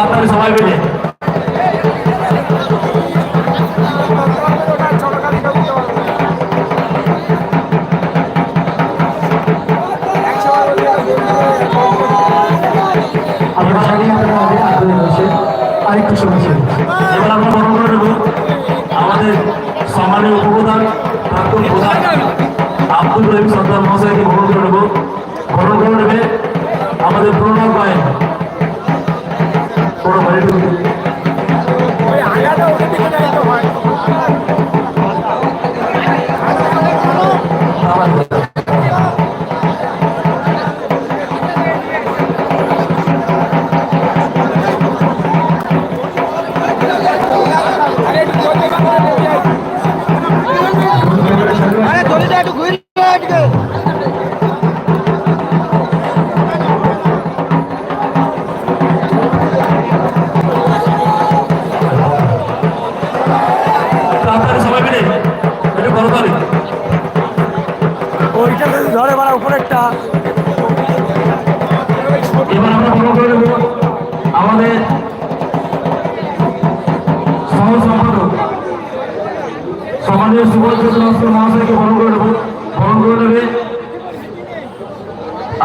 আপনারা সবাই মিলে সমাজের সুবোধ চন্দ্র মহাশয়কে গ্রহণ করে নেব গ্রহণ করে নেবে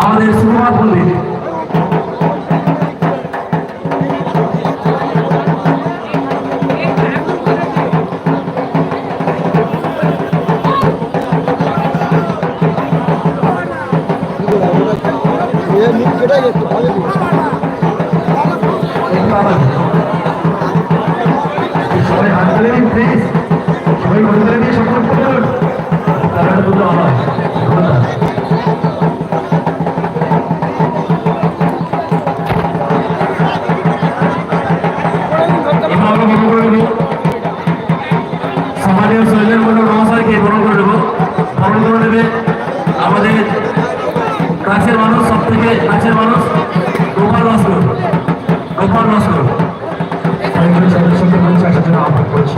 আমাদের সুকুমার পণ্ডিত। মুখ কাছের মানুষ সব থেকে কাছের মানুষ গোপাল নস্কর গোপাল নস্কর সদস্যকে মঞ্চে আসার জন্য আহ্বান করছি।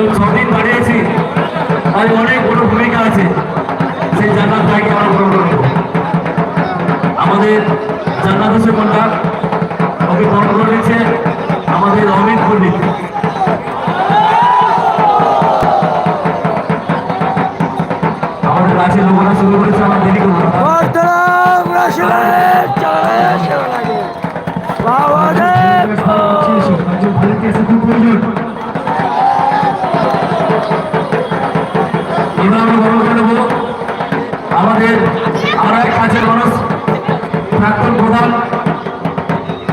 এবং ছদিন বাড়িয়েছি তাই অনেক বড় ভূমিকা আছে সেই জান্নাত ভাইকে আমরা গ্রহণ করে আমাদের জান্নাত হোসেন কন্যা ওকে গ্রহণ করে নিচ্ছে আমাদের অমিত পণ্ডিত আমাদের কাছে লোকরা শুরু করেছে আমরা দেরি করব একজন ভারতীয় প্রয়োজন এবার আমরা গ্রহণ করে নেব আমাদের আর এক কাছের মানুষ প্রাক্তন প্রধান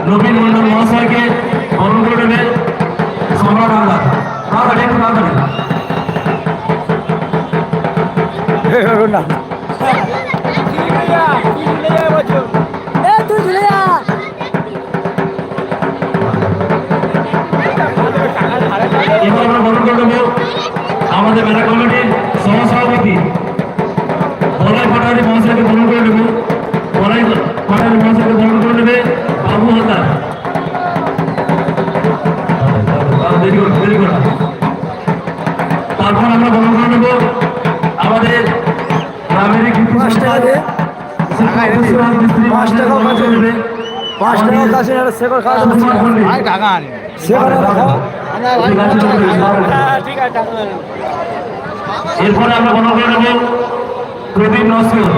নবীন মন্ডল মহাশয়কে গ্রহণ করে নেবে সম্রাট আল্লাহ তাড়াতাড়ি একটু তাড়াতাড়ি না। এবার আমরা গ্রহণ করে নেব আমাদের মেলা কমিটির সহসভাপতি বলাই পাটারি মহাশয়কে গ্রহণ করে নেব। বলাই পাটারি মহাশয়কে গ্রহণ করে নেবে বাবু করো তারপর আমরা গ্রহণ করে নেব আমাদের গ্রামের কিছু পাঁচ এরপরে আমরা গ্রহণ করে নেব প্রদীপ নস্কর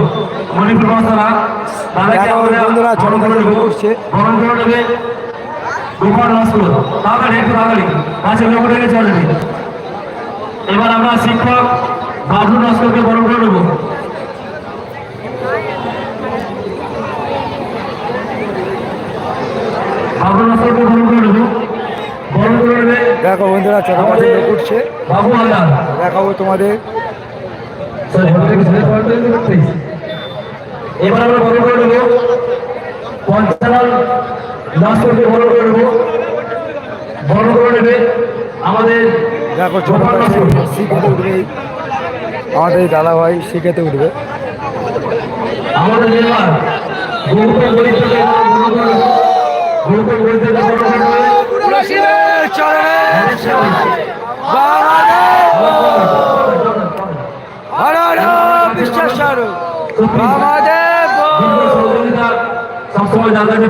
মণিপুর মশলা তাদেরকে আমরা গ্রহণ করে নেব। গ্রহণ করে নেবে গোপাল নস্কর তাড়াতাড়ি একটু তাড়াতাড়ি কাছে লোক রেখে চলে এবার আমরা শিক্ষক বাবু নস্করকে গ্রহণ করে নেব। বাবু নস্করকে গ্রহণ করে নেবে। দেখো বন্ধুরা বাবু হালদার দেখাবো তোমাদের। এবার আমরা বড় করে নেব। বড় করে নেব। বড় করে নেবে আমাদের দেখো ছোট গোপাল শিখেতে উঠবে। আমাদের দাদা ভাই শিখেতে উঠবে। আমাদের গৌতম গৌতম বড় করে নেবে বিশ্বাস আমাদের সহযোগিতা সবসময় যার কাছে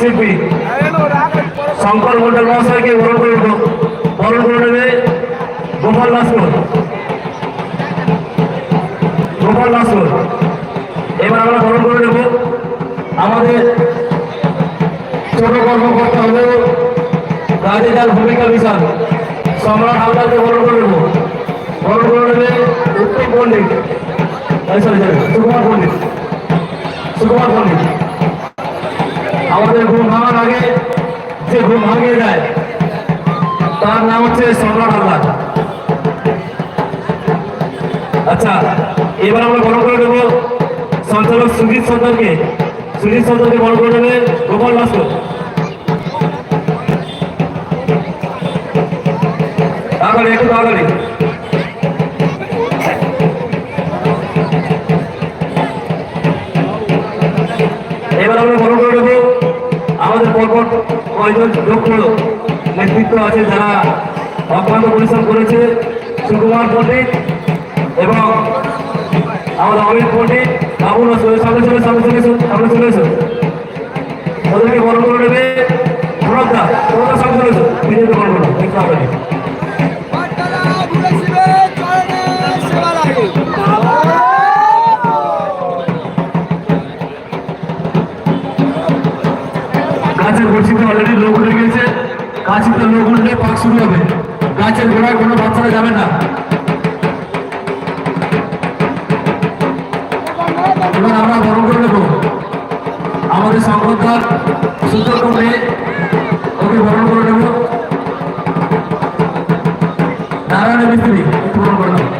শিল্পী শঙ্কর মন্ডল মহাশয়কে বরণ করে দেবো বরণ করে নেবে গোপাল ভাস্কর। গোপাল ভাস্কর, এবার আমরা বরণ করে নেব। আমাদের ছোট কর্মকর্তা হলো কাজে যার ভূমিকা বিশাল। সম্রাট হালদারকে বরণ করে নেব। বরণ করে নেবে উত্তম পণ্ডিত। সুকুমার পণ্ডিত। সুকুমার পণ্ডিত। আমাদের ঘুম ভাঙার আগে যে ঘুম ভাঙিয়ে দেয় তার নাম হচ্ছে সম্রাট হালদার। আচ্ছা এবার আমরা বড় করে দেবো সঞ্চালক সুজিত সর্দারকে। সুজিত সর্দারকে বড় করে দেবে গোপাল ভাস্কর। তাড়াতাড়ি, একটু তাড়াতাড়ি। কয়জন যোগ্য নেতৃত্ব আছে যারা অক্লান্ত পরিশ্রম করেছে সুকুমার পণ্ডিত এবং আমাদের অমিত পণ্ডিত বাবু সামনে চলে সামনে চলে এসো চলে এসো ওদেরকে বড় করে নেবে প্রণবদা প্রণবদা সামনে চলে এসো বিজেপি বড় করো গাছের বড়শিতে অলরেডি লোক উঠে গেছে। গাছিতে লোক উঠলে পাক শুরু হবে। গাছের গোড়ায় কোনো বাচ্চারা যাবে না। এবার আমরা বরণ করে নেব। আমাদের সংবাদদার সুন্দর মেয়ে ওকে বরণ করে নেব। নারায়ণ মিস্ত্রি বরণ করে নেব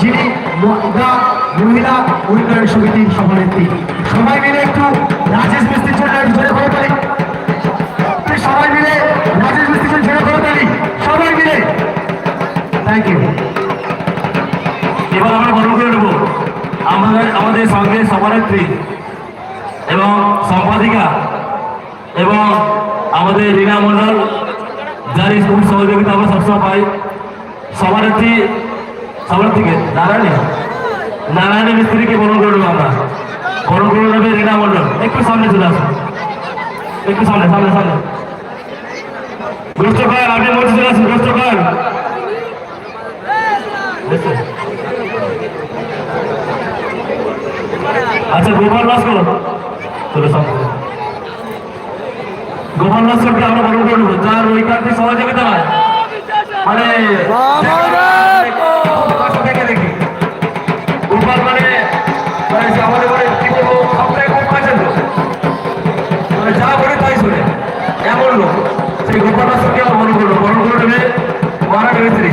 যিনি মহিলা উন্নয়ন সমিতির সভানেত্রী। সবাই মিলে একটু রাজেশ মিস্ত্রির জন্য জোরে করে তালি সবাই মিলে রাজেশ মিস্ত্রির জন্য জোরে করে তালি সবাই মিলে। থ্যাংক ইউ এবার আমরা বরণ করে নেব আমাদের আমাদের সঙ্গে সভানেত্রী এবং সম্পাদিকা এবং আমাদের রীনা মণ্ডল, যার সহযোগিতা আমরা সবসময় পাই। সভানেত্রী সভানেত্রীকে নারায়ণী নারায়ণী মিস্ত্রিকে বরণ করে নেব আমরা। বরণ করে নেবে রীনা মণ্ডল। একটু সামনে চলে আসুন একটু সামনে সামনে সামনে। আপনি চলে আচ্ছা গোপাল গোপাল আমরা বরণ করে নেব। যার ওই সহযোগিতা হয়। মানে মিস্ত্রি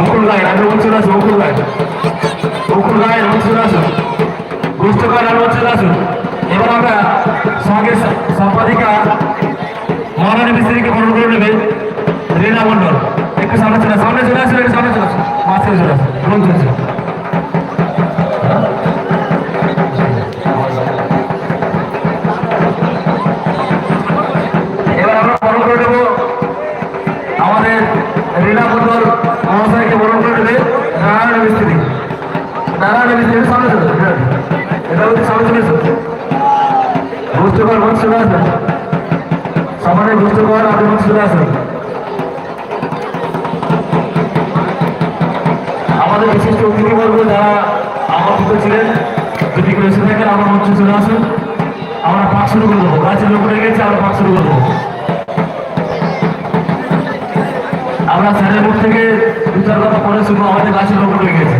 অঙ্কুর রায় আমি চলে আসুন অঙ্কুর রায়। অঙ্কুর রায় আমি চলে আসুন। গুস্তকার আমি চলে আসুন। এবার আমরা সঙ্গে সম্পাদিকা, মহারানী মিস্ত্রিকে বরণ করে নেবে, রীনা মণ্ডল। একটু সামনে চলে সামনে চলে আসুন, একটু সামনে চলে আসুন। মাঝখানে চলে আসুন। চলে আসুন রীনা মন্ডল মহাশয়কে বরণ করে দেবে নারায়ণ মিস্ত্রি নারায়ণ মিস্ত্রি সামনে চলে এটা হচ্ছে সামনে চলে আসুন বুঝতে পার মন চলে আসবেন সামনে বুঝতে পার আপনি মন চলে আসবেন আমাদের বিশিষ্ট অতিথিবর্গ যারা আমন্ত্রিত ছিলেন, যদি কেউ এসে থাকেন, আমার মঞ্চে চলে আসুন। আমরা পাক শুরু করে দেবো। গাছের লোক গেছে, আমরা পাক শুরু করব আমরা স্যারের মুখ থেকে দু চার কথা পরে শুনব আমাদের গাছের লোক হয়ে গেছে।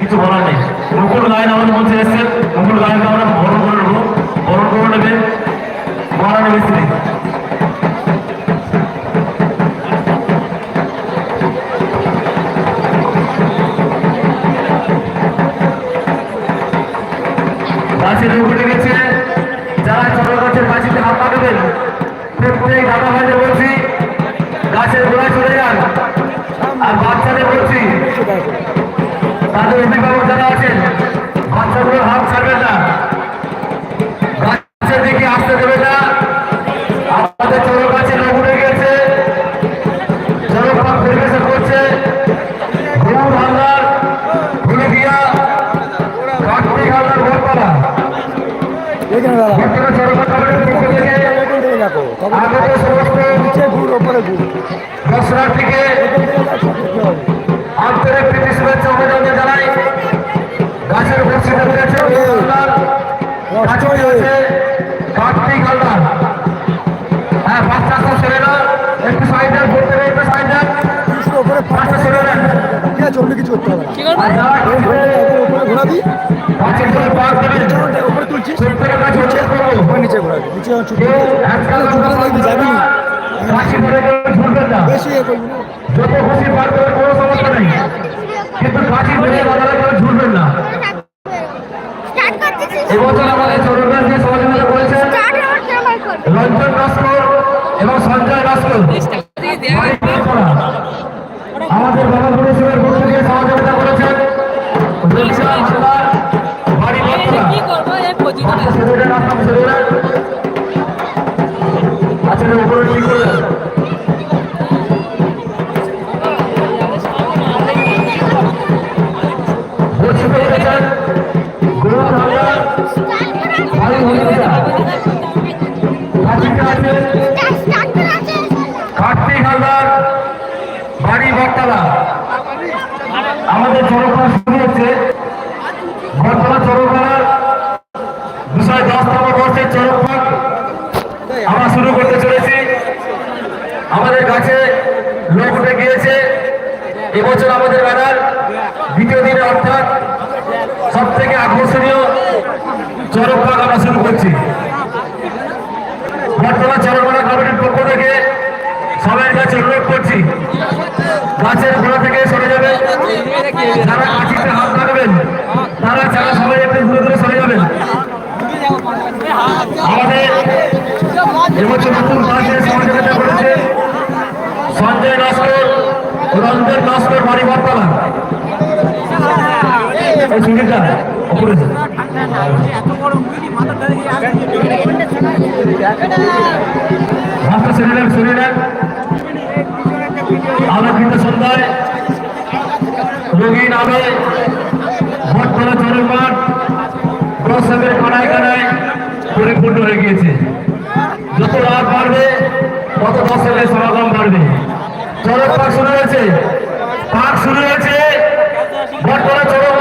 কিছু বলার নেই। নকুল গায়ন আমাদের মধ্যে এসছে। নকুল গায়নকে আমরা বরণ করে নেব। বরণ করে নেবে। মহারানী মিস্ত্রি। ঘুর দর্শনার্থীকে এখান থেকে দেখো কি হবে আন্তরিক প্রীতি শুভেচ্ছা অভিনন্দন জানাই। গাছের উপস্থিত রয়েছে হালদার গাছে কার্তিক হালদার হ্যাঁ বাচ্চা সব ছেড়ে না একটু সাইড দেন ঘুরতে গিয়ে একটু সাইড দেন। কিছু করতে হবে। না উপরে কাছে অনুরোধ নিচে ঘোরাবি নিচে যাবি। না। যত খুশি পার করে কোনো সমস্যা নেই। কিন্তু গাছি বেড়ে বাজারে কেউ ঝুলবেন না। এবছর আমাদের চৌরঙ্গার যে সহযোগিতা করেছেন স্টার্ট হওয়ার সময় করবে রঞ্জন নস্কর এবং সঞ্জয় নস্কর নতুন গাছের সহযোগিতা করেছে সঞ্জয় নস্কর রঞ্জন নস্কর বাড়ি বটতলা এই আলোকিত সন্ধ্যায়। রোগী নামে ভট্টলা চরণ মাঠ। প্রসাবের কানায় কানায় পরিপূর্ণ হয়ে গিয়েছে। যত রাত বাড়বে, তত দর্শকের সমাগম বাড়বে। চরক পাক শুরু হয়েছে। পাক শুরু হয়েছে। বর্তমানে চরক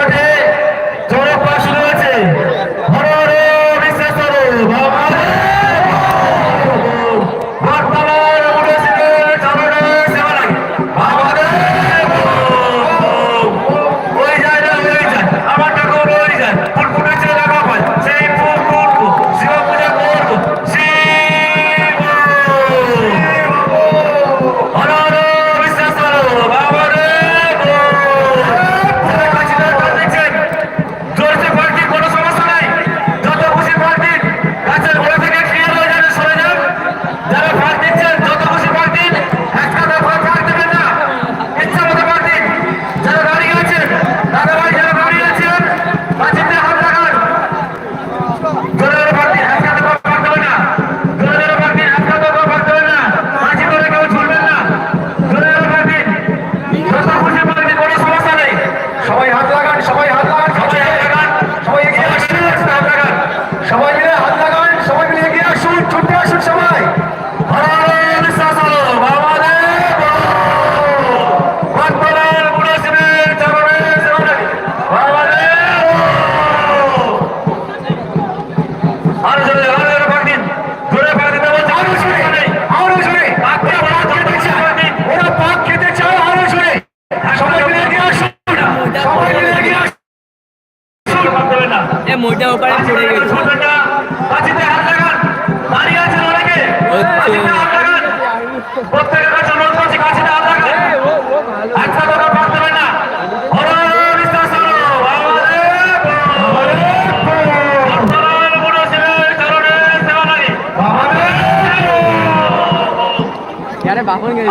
বাপন গেলি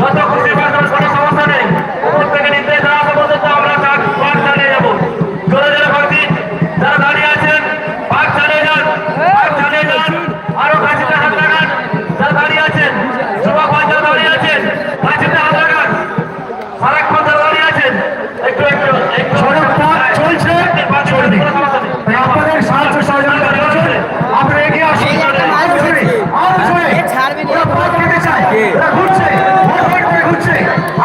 যত খুশি দাঁড়িয়ে আছেন পাঠ চালিয়ে যান। পাঠ চালিয়ে যান। এরা ঘুরছে করে ঘুরছে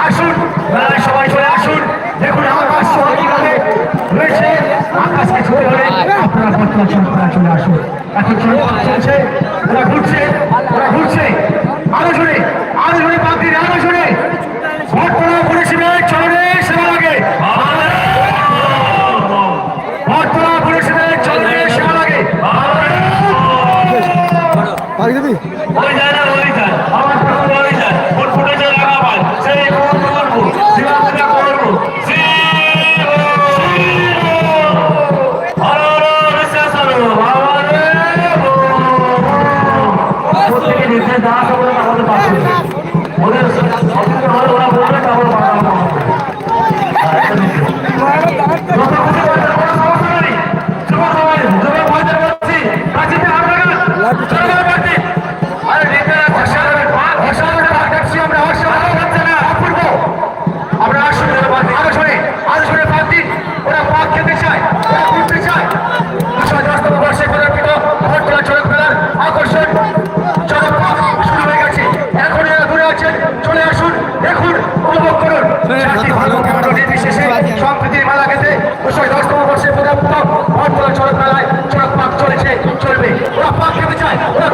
আসুন মেলায় সবাই চলে আসুন। দেখুন আকাশ সহযোগিভাবে রয়েছে। আকাশকে ছুটে হলে আপনারা বর্তমান সরকার চলে আসুন। এখন চলছে, ওরা ঘুরছে ওরা ঘুরছে।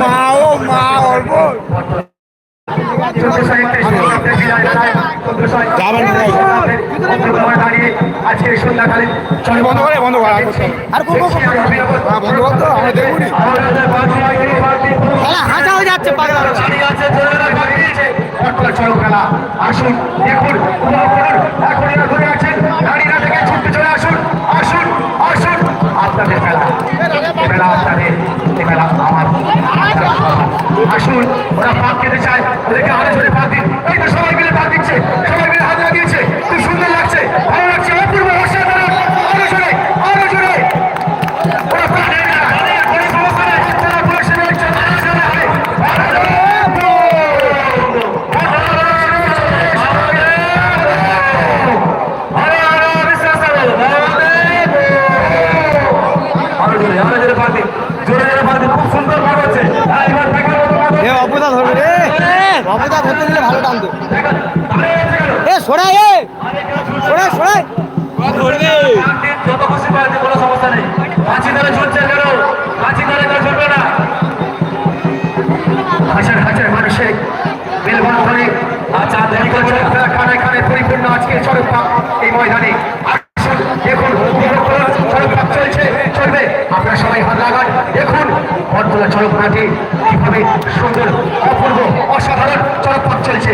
মা ও মা অল্প বন্ধ করে বন্ধ করে আর করব বন্ধ কর তো আমরা দেখবনি খেলা হাসাও আসুন আছেন খেলা তাদের খেলা আমার আসুন। ওরা পাক খেতে চায়। ওদেরকে আরও জোরে পাক দিন। হাজার হাজার মানুষের মেলবন্ধনে। খানে খানে পরিপূর্ণ আজকে চড়ক পাক এই ময়দানে। দেখুন বিরক্ত পাক চলছে চলবে। আপনারা সবাই হাত লাগান দেখুন বটতলা চড়ক মাঠে কীভাবে সুন্দর অপূর্ব অসাধারণ চড়ক পাক চলছে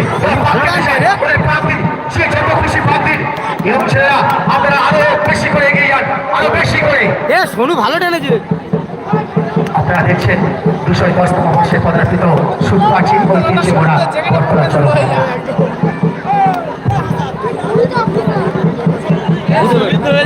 সে যত খুশি পাক দিন। এবং ছেলেরা আপনারা আরও বেশি করে এগিয়ে যান আরও বেশি করে। সোনু ভালো টেনেছে। আপনারা দেখছেন বিষয় বস্তু মহাশয় পদার্পিত সুপ্রাচীন ঐতিহ্যে ভরা বর্তমান ভিতরে